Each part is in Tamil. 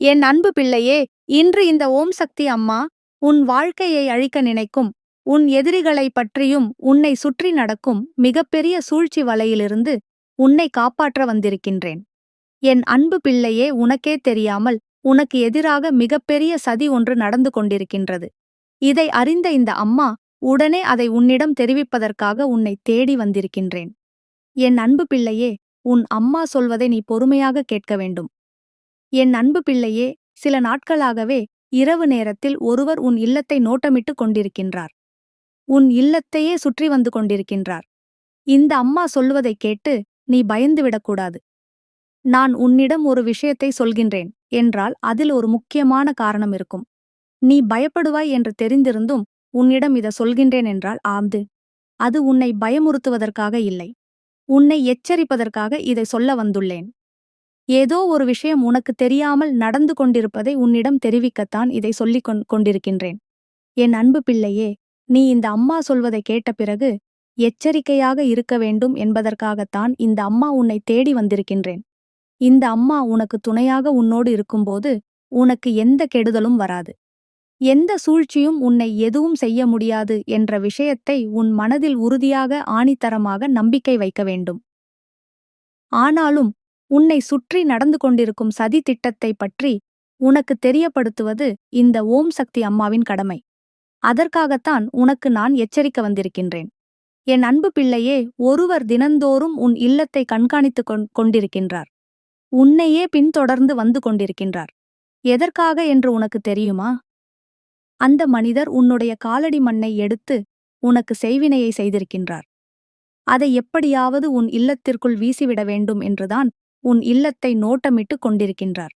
என் அன்பு பிள்ளையே இன்று இந்த ஓம் சக்தி அம்மா உன் வாழ்க்கையை அழிக்க நினைக்கும் உன் எதிரிகளைப் பற்றியும் உன்னை சுற்றி நடக்கும் மிகப்பெரிய சூழ்ச்சி வலையிலிருந்து உன்னை காப்பாற்ற வந்திருக்கின்றேன். என் அன்பு பிள்ளையே உனக்கே தெரியாமல் உனக்கு எதிராக மிகப்பெரிய சதி ஒன்று நடந்து கொண்டிருக்கின்றது. இதை அறிந்த இந்த அம்மா உடனே அதை உன்னிடம் தெரிவிப்பதற்காக உன்னை தேடி வந்திருக்கின்றேன். என் அன்பு பிள்ளையே உன் அம்மா சொல்வதை நீ பொறுமையாக கேட்க வேண்டும். என் அன்பு பிள்ளையே சில நாட்களாகவே இரவு நேரத்தில் ஒருவர் உன் இல்லத்தை நோட்டமிட்டுக் கொண்டிருக்கின்றார். உன் இல்லத்தையே சுற்றி வந்து கொண்டிருக்கின்றார். இந்த அம்மா சொல்வதைக் கேட்டு நீ பயந்துவிடக்கூடாது நான் உன்னிடம் ஒரு விஷயத்தை சொல்கின்றேன் என்றால் அதில் ஒரு முக்கியமான காரணம் இருக்கும். நீ பயப்படுவாய் என்று தெரிந்திருந்தும் உன்னிடம் இதை சொல்கின்றேன் என்றால் ஆம்து. அது உன்னை பயமுறுத்துவதற்காக இல்லை. உன்னை எச்சரிப்பதற்காக இதை சொல்ல வந்துள்ளேன். ஏதோ ஒரு விஷயம் உனக்கு தெரியாமல் நடந்து கொண்டிருப்பதை உன்னிடம் தெரிவிக்கத்தான் இதை சொல்லிக் கொண்- கொண்டிருக்கின்றேன். என் அன்பு பிள்ளையே நீ இந்த அம்மா சொல்வதை கேட்ட பிறகு எச்சரிக்கையாக இருக்க வேண்டும் என்பதற்காகத்தான் இந்த அம்மா உன்னை தேடி வந்திருக்கின்றேன். இந்த அம்மா உனக்கு துணையாக உன்னோடு இருக்கும்போது உனக்கு எந்த கெடுதலும் வராது. எந்த சூழ்ச்சியும் உன்னை எதுவும் செய்ய முடியாது என்ற விஷயத்தை உன் மனதில் உறுதியாக ஆணித்தரமாக நம்பிக்கை வைக்க வேண்டும். ஆனாலும் உன்னை சுற்றி நடந்து கொண்டிருக்கும் சதி திட்டத்தை பற்றி உனக்கு தெரியப்படுத்துவது இந்த ஓம் சக்தி அம்மாவின் கடமை. அதற்காகத்தான் உனக்கு நான் எச்சரிக்க வந்திருக்கின்றேன். என் அன்பு பிள்ளையே ஒருவர் தினந்தோறும் உன் இல்லத்தை கண்காணித்துக் கொண்- கொண்டிருக்கின்றார். உன்னையே பின்தொடர்ந்து வந்து கொண்டிருக்கின்றார். எதற்காக என்று உனக்கு தெரியுமா? அந்த மனிதர் உன்னுடைய காலடி மண்ணை எடுத்து உனக்கு செய்வினையை செய்திருக்கின்றார். அதை எப்படியாவது உன் இல்லத்திற்குள் வீசிவிட வேண்டும் என்றுதான் உன் இல்லத்தை நோட்டமிட்டுக் கொண்டிருக்கின்றார்.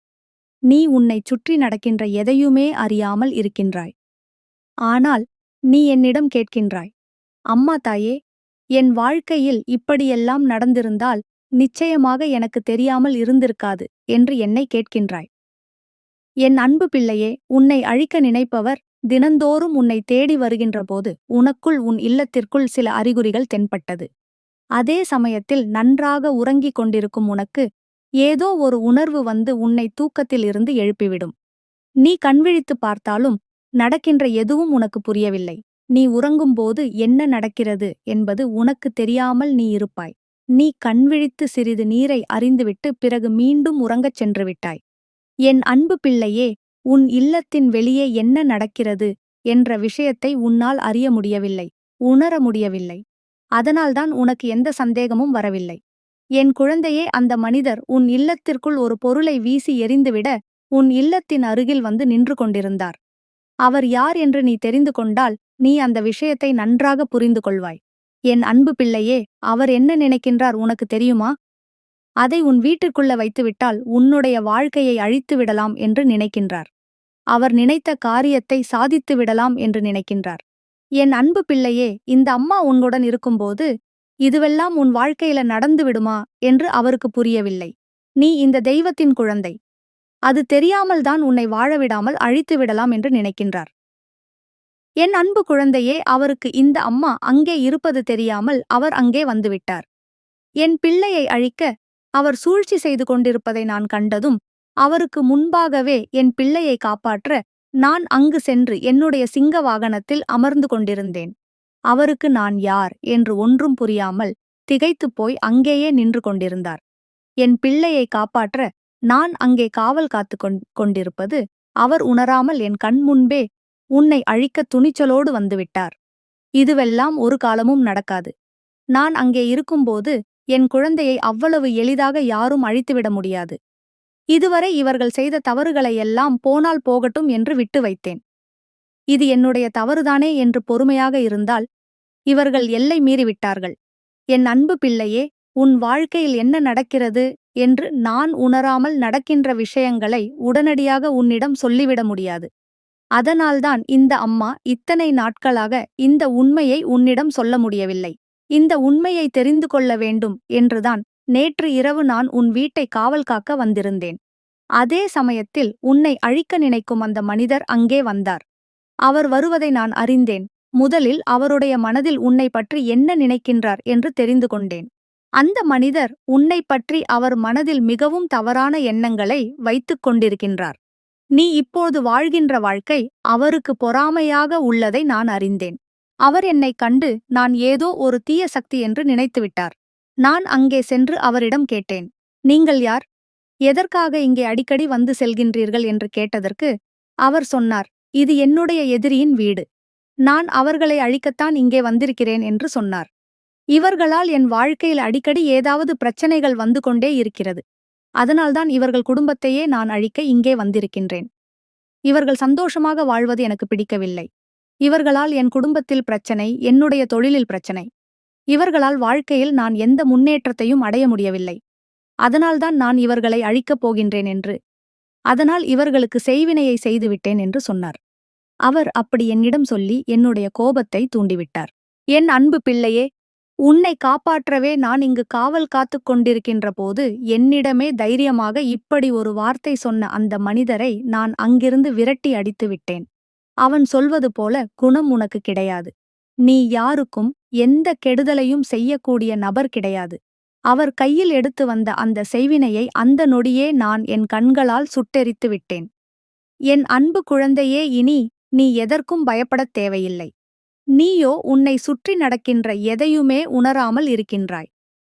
நீ உன்னைச் சுற்றி நடக்கின்ற எதையுமே அறியாமல் இருக்கின்றாய். ஆனால் நீ என்னிடம் கேட்கின்றாய். அம்மா தாயே என் வாழ்க்கையில் இப்படியெல்லாம் நடந்திருந்தால் நிச்சயமாக எனக்கு தெரியாமல் இருந்திருக்காது என்று என்னை கேட்கின்றாய். என் அன்பு பிள்ளையே உன்னை அழிக்க நினைப்பவர் தினந்தோறும் உன்னை தேடி வருகின்றபோது உனக்குள் உன் இல்லத்திற்குள் சில அறிகுறிகள் தென்பட்டது. அதே சமயத்தில் நன்றாக உறங்கிக் கொண்டிருக்கும் உனக்கு ஏதோ ஒரு உணர்வு வந்து உன்னை தூக்கத்தில் இருந்து எழுப்பிவிடும். நீ கண்விழித்துப் பார்த்தாலும் நடக்கின்ற எதுவும் உனக்கு புரியவில்லை. நீ உறங்கும்போது என்ன நடக்கிறது என்பது உனக்கு தெரியாமல் நீ இருப்பாய். நீ கண்விழித்து சிறிது நீரை அறிந்துவிட்டு பிறகு மீண்டும் உறங்கச் சென்று விட்டாய். என் அன்பு பிள்ளையே உன் இல்லத்தின் வெளியே என்ன நடக்கிறது என்ற விஷயத்தை உன்னால் அறிய முடியவில்லை உணர முடியவில்லை. அதனால்தான் உனக்கு எந்த சந்தேகமும் வரவில்லை. என் குழந்தையே அந்த மனிதர் உன் இல்லத்திற்குள் ஒரு பொருளை வீசி எறிந்துவிட உன் இல்லத்தின் அருகில் வந்து நின்று கொண்டிருந்தார். அவர் யார் என்று நீ தெரிந்து கொண்டால் நீ அந்த விஷயத்தை நன்றாக புரிந்து கொள்வாய். என் அன்பு பிள்ளையே அவர் என்ன நினைக்கின்றார் உனக்கு தெரியுமா? அதை உன் வீட்டிற்குள்ள வைத்துவிட்டால் உன்னுடைய வாழ்க்கையை அழித்து விடலாம் என்று நினைக்கின்றார். அவர் நினைத்த காரியத்தை சாதித்து விடலாம் என்று நினைக்கின்றார். என் அன்பு பிள்ளையே இந்த அம்மா உன்னுடன் இருக்கும்போது இதுவெல்லாம் உன் வாழ்க்கையில நடந்து விடுமா என்று அவருக்கு புரியவில்லை. நீ இந்த தெய்வத்தின் குழந்தை. அது தெரியாமல்தான் உன்னை வாழவிடாமல் அழித்து விடலாம் என்று நினைக்கின்றார். என் அன்பு குழந்தையே அவருக்கு இந்த அம்மா அங்கே இருப்பது தெரியாமல் அவர் அங்கே வந்துவிட்டார். என் பிள்ளையை அழிக்க அவர் சூழ்ச்சி செய்து கொண்டிருப்பதை நான் கண்டதும் அவருக்கு முன்பாகவே என் பிள்ளையை காப்பாற்ற நான் அங்கு சென்று என்னுடைய சிங்க வாகனத்தில் அமர்ந்து கொண்டிருந்தேன். அவருக்கு நான் யார் என்று ஒன்றும் புரியாமல் திகைத்துப் போய் அங்கேயே நின்று கொண்டிருந்தார். என் பிள்ளையை காப்பாற்ற நான் அங்கே காவல் காத்து கொண்- கொண்டிருப்பது அவர் உணராமல் என் கண் முன்பே உன்னை அழிக்க துணிச்சலோடு வந்துவிட்டார். இதுவெல்லாம் ஒரு காலமும் நடக்காது. நான் அங்கே இருக்கும்போது என் குழந்தையை அவ்வளவு எளிதாக யாரும் அழித்துவிட முடியாது. இதுவரை இவர்கள் செய்த தவறுகளை எல்லாம் போனால் போகட்டும் என்று விட்டு வைத்தேன். இது என்னுடைய தவறுதானே என்று பொறுமையாக இருந்தால் இவர்கள் எல்லை மீறிவிட்டார்கள். என் அன்பு பிள்ளையே உன் வாழ்க்கையில் என்ன நடக்கிறது என்று நான் உணராமல் நடக்கின்ற விஷயங்களை உடனடியாக உன்னிடம் சொல்லிவிட முடியாது. அதனால்தான் இந்த அம்மா இத்தனை நாட்களாக இந்த உண்மையை உன்னிடம் சொல்ல முடியவில்லை. இந்த உண்மையை தெரிந்து கொள்ள வேண்டும் என்றுதான் நேற்று இரவு நான் உன் வீட்டை காவல் காக்க வந்திருந்தேன். அதே சமயத்தில் உன்னை அழிக்க நினைக்கும் அந்த மனிதர் அங்கே வந்தார். அவர் வருவதை நான் அறிந்தேன். முதலில் அவருடைய மனதில் உன்னை பற்றி என்ன நினைக்கின்றார் என்று தெரிந்து கொண்டேன். அந்த மனிதர் உன்னை பற்றி அவர் மனதில் மிகவும் தவறான எண்ணங்களை வைத்துக் கொண்டிருக்கின்றார். நீ இப்போது வாழ்கின்ற வாழ்க்கை அவருக்கு பொறாமையாக உள்ளதை நான் அறிந்தேன். அவர் என்னைக் கண்டு நான் ஏதோ ஒரு தீய சக்தி என்று நினைத்துவிட்டார். நான் அங்கே சென்று அவரிடம் கேட்டேன். நீங்கள் யார்? எதற்காக இங்கே அடிக்கடி வந்து செல்கின்றீர்கள்? என்று கேட்டதற்கு அவர் சொன்னார் இது என்னுடைய எதிரியின் வீடு. நான் அவர்களை அழிக்கத்தான் இங்கே வந்திருக்கிறேன் என்று சொன்னார். இவர்களால் என் வாழ்க்கையில் அடிக்கடி ஏதாவது பிரச்சனைகள் வந்து கொண்டே இருக்கிறது. அதனால்தான் இவர்கள் குடும்பத்தையே நான் அழிக்க இங்கே வந்திருக்கின்றேன். இவர்கள் சந்தோஷமாக வாழ்வது எனக்கு பிடிக்கவில்லை. இவர்களால் என் குடும்பத்தில் பிரச்சனை என்னுடைய தொழிலில் பிரச்சனை. இவர்களால் வாழ்க்கையில் நான் எந்த முன்னேற்றத்தையும் அடைய முடியவில்லை. அதனால்தான் நான் இவர்களை அழிக்கப் போகின்றேன் என்று. அதனால் இவர்களுக்கு செய்வினையை செய்துவிட்டேன் என்று சொன்னார். அவர் அப்படி என்னிடம் சொல்லி என்னுடைய கோபத்தை தூண்டிவிட்டார். என் அன்பு பிள்ளையே உன்னை காப்பாற்றவே நான் இங்கு காவல் காத்துக் கொண்டிருக்கின்ற போது என்னிடமே தைரியமாக இப்படி ஒரு வார்த்தை சொன்ன அந்த மனிதரை நான் அங்கிருந்து விரட்டி அடித்து விட்டேன் அவன் சொல்வது போல குணம் உனக்கு கிடையாது. நீ யாருக்கும் எந்த கெடுதலையும் செய்யக்கூடிய நபர் கிடையாது. அவர் கையில் எடுத்து வந்த அந்த செய்வினையை அந்த நொடியே நான் என் கண்களால் சுட்டெரித்து விட்டேன். என் அன்பு குழந்தையே இனி நீ எதற்கும் பயப்படத் தேவையில்லை. நீயோ உன்னை சுற்றி நடக்கின்ற எதையுமே உணராமல் இருக்கின்றாய்.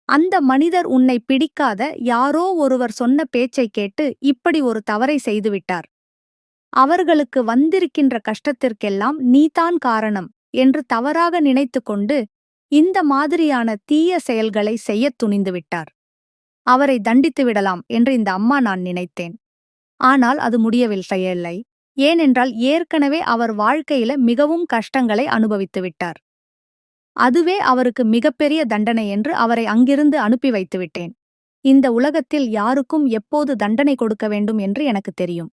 அந்த மனிதர் உன்னை பிடிக்காத யாரோ ஒருவர் சொன்ன பேச்சைக் கேட்டு இப்படி ஒரு தவறை செய்துவிட்டார். அவர்களுக்கு வந்திருக்கின்ற கஷ்டத்திற்கெல்லாம் நீதான் காரணம். என்று தவறாக நினைத்து கொண்டு இந்த மாதிரியான தீய செயல்களை செய்யத் துணிந்துவிட்டார் அவரை தண்டித்து விடலாம் என்று இந்த அம்மா நான் நினைத்தேன். ஆனால் அது முடியவில்லை ஏனென்றால் ஏற்கனவே அவர் வாழ்க்கையில மிகவும் கஷ்டங்களை அனுபவித்து விட்டார். அதுவே அவருக்கு மிகப்பெரிய தண்டனை என்று அவரை அங்கிருந்து அனுப்பி வைத்து விட்டேன். இந்த உலகத்தில் யாருக்கும் எப்போது தண்டனை கொடுக்க வேண்டும் என்று எனக்கு தெரியும்.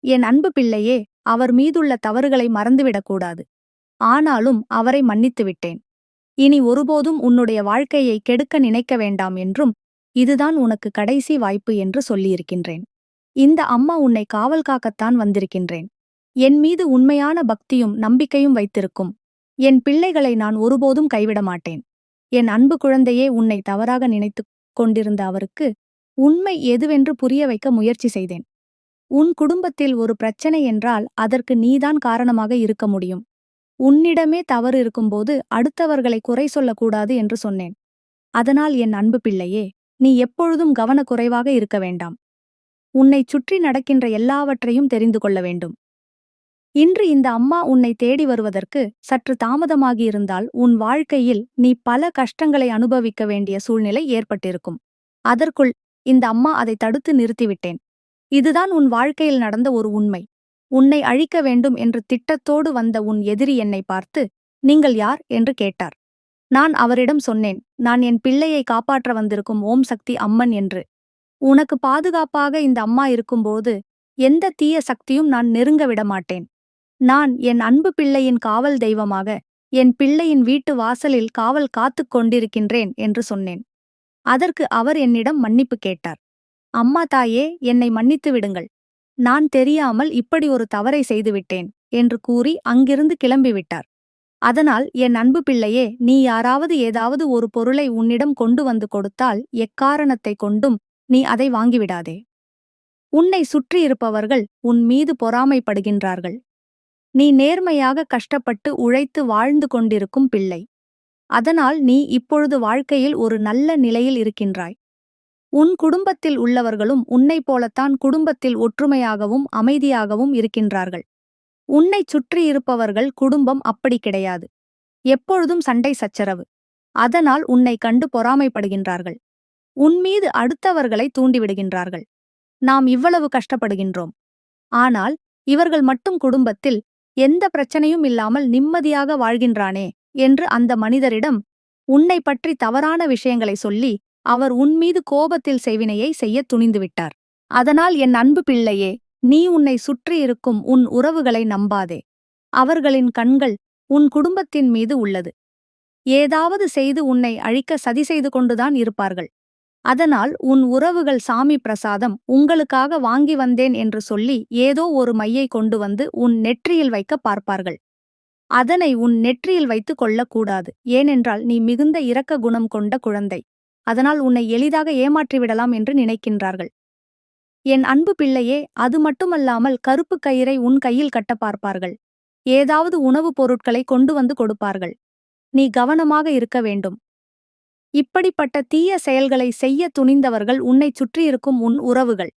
என் அன்பு பிள்ளையே அவர் மீதுள்ள தவறுகளை மறந்துவிடக்கூடாது ஆனாலும் அவரை மன்னித்து விட்டேன் இனி ஒருபோதும் உன்னுடைய வாழ்க்கையை கெடுக்க நினைக்க வேண்டாம் என்றும் இதுதான் உனக்கு கடைசி வாய்ப்பு என்று சொல்லியிருக்கின்றேன். இந்த அம்மா உன்னை காவல் காக்கத்தான் வந்திருக்கின்றேன். என் மீது உண்மையான பக்தியும் நம்பிக்கையும் வைத்திருக்கும். என் பிள்ளைகளை நான் ஒருபோதும் கைவிட மாட்டேன். என் அன்பு குழந்தையே உன்னை தவறாக நினைத்துக் கொண்டிருந்த அவருக்கு உண்மை எதுவென்று புரிய வைக்க முயற்சி செய்தேன். உன் குடும்பத்தில் ஒரு பிரச்சனை என்றால் அதற்கு நீதான் காரணமாக இருக்க முடியும். உன்னிடமே தவறு இருக்கும்போது அடுத்தவர்களை குறை சொல்லக்கூடாது என்று சொன்னேன். அதனால் என் அன்பு பிள்ளையே நீ எப்பொழுதும் கவனக்குறைவாக இருக்க வேண்டாம். உன்னைச் சுற்றி நடக்கின்ற எல்லாவற்றையும் தெரிந்து கொள்ள வேண்டும். இன்று இந்த அம்மா உன்னை தேடி வருவதற்கு சற்று தாமதமாகியிருந்தால் உன் வாழ்க்கையில் நீ பல கஷ்டங்களை அனுபவிக்க வேண்டிய சூழ்நிலை ஏற்பட்டிருக்கும். அதற்குள் இந்த அம்மா அதை தடுத்து நிறுத்திவிட்டேன். இதுதான் உன் வாழ்க்கையில் நடந்த ஒரு உண்மை. உன்னை அழிக்க வேண்டும் என்று திட்டத்தோடு வந்த உன் எதிரி என்னை பார்த்து நீங்கள் யார்? என்று கேட்டார். நான் அவரிடம் சொன்னேன் நான் என் பிள்ளையை காப்பாற்ற வந்திருக்கும் ஓம் சக்தி அம்மன் என்று. உனக்கு பாதுகாப்பாக இந்த அம்மா இருக்கும்போது எந்த தீய சக்தியும் நான் நெருங்க விடமாட்டேன். நான் என் அன்பு பிள்ளையின் காவல் தெய்வமாக என் பிள்ளையின் வீட்டு வாசலில் காவல் காத்துக் கொண்டிருக்கின்றேன் என்று சொன்னேன். அதற்கு அவர் என்னிடம் மன்னிப்பு கேட்டார். அம்மா தாயே என்னை மன்னித்து விடுங்கள். நான் தெரியாமல் இப்படி ஒரு தவறை செய்துவிட்டேன் என்று கூறி அங்கிருந்து கிளம்பிவிட்டார். அதனால் என் அன்பு பிள்ளையே நீ யாராவது ஏதாவது ஒரு பொருளை உன்னிடம் கொண்டு வந்து கொடுத்தால் எக்காரணத்தை கொண்டும் நீ அதை வாங்கிவிடாதே. உன்னை சுற்றியிருப்பவர்கள் உன் மீது பொறாமைப்படுகின்றார்கள். நீ நேர்மையாக கஷ்டப்பட்டு உழைத்து வாழ்ந்து கொண்டிருக்கும் பிள்ளை. அதனால் நீ இப்பொழுது வாழ்க்கையில் ஒரு நல்ல நிலையில் இருக்கின்றாய். உன் குடும்பத்தில் உள்ளவர்களும் உன்னைப் போலத்தான் குடும்பத்தில் ஒற்றுமையாகவும் அமைதியாகவும் இருக்கின்றார்கள். உன்னைச் சுற்றியிருப்பவர்கள் குடும்பம் அப்படி கிடையாது. எப்பொழுதும் சண்டை சச்சரவு. அதனால் உன்னை கண்டு பொறாமைப்படுகின்றார்கள். உன்மீது அடுத்தவர்களை தூண்டிவிடுகின்றார்கள். நாம் இவ்வளவு கஷ்டப்படுகின்றோம். ஆனால் இவர்கள் மட்டும் குடும்பத்தில் எந்த பிரச்சனையும் இல்லாமல் நிம்மதியாக வாழ்கின்றானே என்று அந்த மனிதரிடம் உன்னை பற்றி தவறான விஷயங்களை சொல்லி அவர் உன்மீது கோபத்தில் செய்வினையை செய்யத் துணிந்துவிட்டார். அதனால் என் அன்பு பிள்ளையே நீ உன்னை சுற்றியிருக்கும் உன் உறவுகளை நம்பாதே. அவர்களின் கண்கள் உன் குடும்பத்தின் மீது உள்ளது. ஏதாவது செய்து உன்னை அழிக்க சதி செய்து கொண்டுதான் இருப்பார்கள். அதனால் உன் உறவுகள் சாமி பிரசாதம் உங்களுக்காக வாங்கி வந்தேன் என்று சொல்லி ஏதோ ஒரு மையை கொண்டு வந்து உன் நெற்றியில் வைக்க பார்ப்பார்கள். அதனை உன் நெற்றியில் வைத்துக் கொள்ளக்கூடாது. ஏனென்றால் நீ மிகுந்த இரக்க குணம் கொண்ட குழந்தை. அதனால் உன்னை எளிதாக ஏமாற்றிவிடலாம் என்று நினைக்கின்றார்கள். என் அன்பு பிள்ளையே அது மட்டுமல்லாமல் கருப்பு கயிறை உன் கையில் கட்ட பார்ப்பார்கள். ஏதாவது உணவுப் பொருட்களை கொண்டு வந்து கொடுப்பார்கள். நீ கவனமாக இருக்க வேண்டும். இப்படிப்பட்ட தீய செயல்களை செய்ய துணிந்தவர்கள் உன்னைச் சுற்றியிருக்கும் உன் உறவுகள்.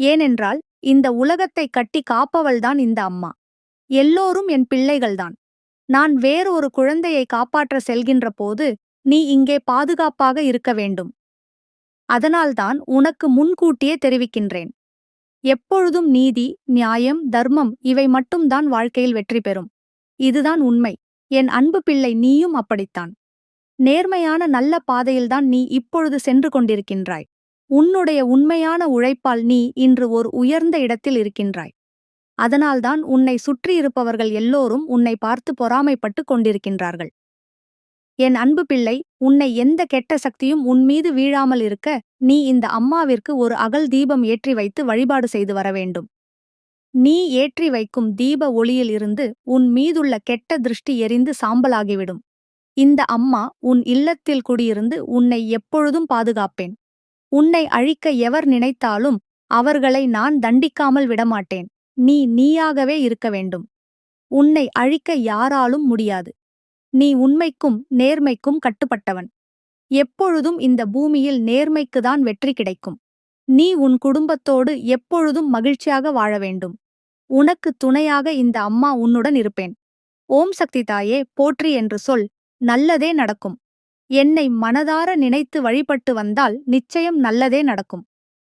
ஏனென்றால் இந்த உலகத்தை கட்டி காப்பவள்தான் இந்த அம்மா. எல்லோரும் என் பிள்ளைகள்தான். நான் வேறொரு குழந்தையை காப்பாற்ற செல்கின்ற போது நீ இங்கே பாதுகாப்பாக இருக்க வேண்டும். அதனால்தான் உனக்கு முன்கூட்டியே தெரிவிக்கின்றேன். எப்பொழுதும் நீதி நியாயம் தர்மம் இவை மட்டும்தான் வாழ்க்கையில் வெற்றி பெறும். இதுதான் உண்மை. என் அன்பு பிள்ளை நீயும் அப்படித்தான். நேர்மையான நல்ல பாதையில்தான் நீ இப்பொழுது சென்று கொண்டிருக்கின்றாய். உன்னுடைய உண்மையான உழைப்பால் நீ இன்று ஒரு உயர்ந்த இடத்தில் இருக்கின்றாய். அதனால்தான் உன்னை சுற்றியிருப்பவர்கள் எல்லோரும் உன்னை பார்த்து பொறாமைப்பட்டுக் கொண்டிருக்கின்றார்கள். என் அன்பு பிள்ளை உன்னை எந்த கெட்ட சக்தியும் உன் மீது வீழாமல் இருக்க நீ இந்த அம்மாவிற்கு ஒரு அகல் தீபம் ஏற்றி வைத்து வழிபாடு செய்து வர வேண்டும். நீ ஏற்றி வைக்கும் தீப ஒளியில் இருந்து உன் மீதுள்ள கெட்ட திருஷ்டி எரிந்து சாம்பலாகிவிடும். இந்த அம்மா உன் இல்லத்தில் குடியிருந்து உன்னை எப்பொழுதும் பாதுகாப்பேன். உன்னை அழிக்க எவர் நினைத்தாலும் அவர்களை நான் தண்டிக்காமல் விடமாட்டேன். நீ நீயாகவே இருக்க வேண்டும். உன்னை அழிக்க யாராலும் முடியாது. நீ உண்மைக்கும் நேர்மைக்கும் கட்டுப்பட்டவன். எப்பொழுதும் இந்த பூமியில் நேர்மைக்குதான் வெற்றி கிடைக்கும். நீ உன் குடும்பத்தோடு எப்பொழுதும் மகிழ்ச்சியாக வாழ வேண்டும். உனக்கு துணையாக இந்த அம்மா உன்னுடன் இருப்பேன். ஓம் சக்தி தாயே போற்றி என்று சொல் நல்லதே நடக்கும். என்னை மனதார நினைத்து வழிபட்டு வந்தால் நிச்சயம் நல்லதே நடக்கும்.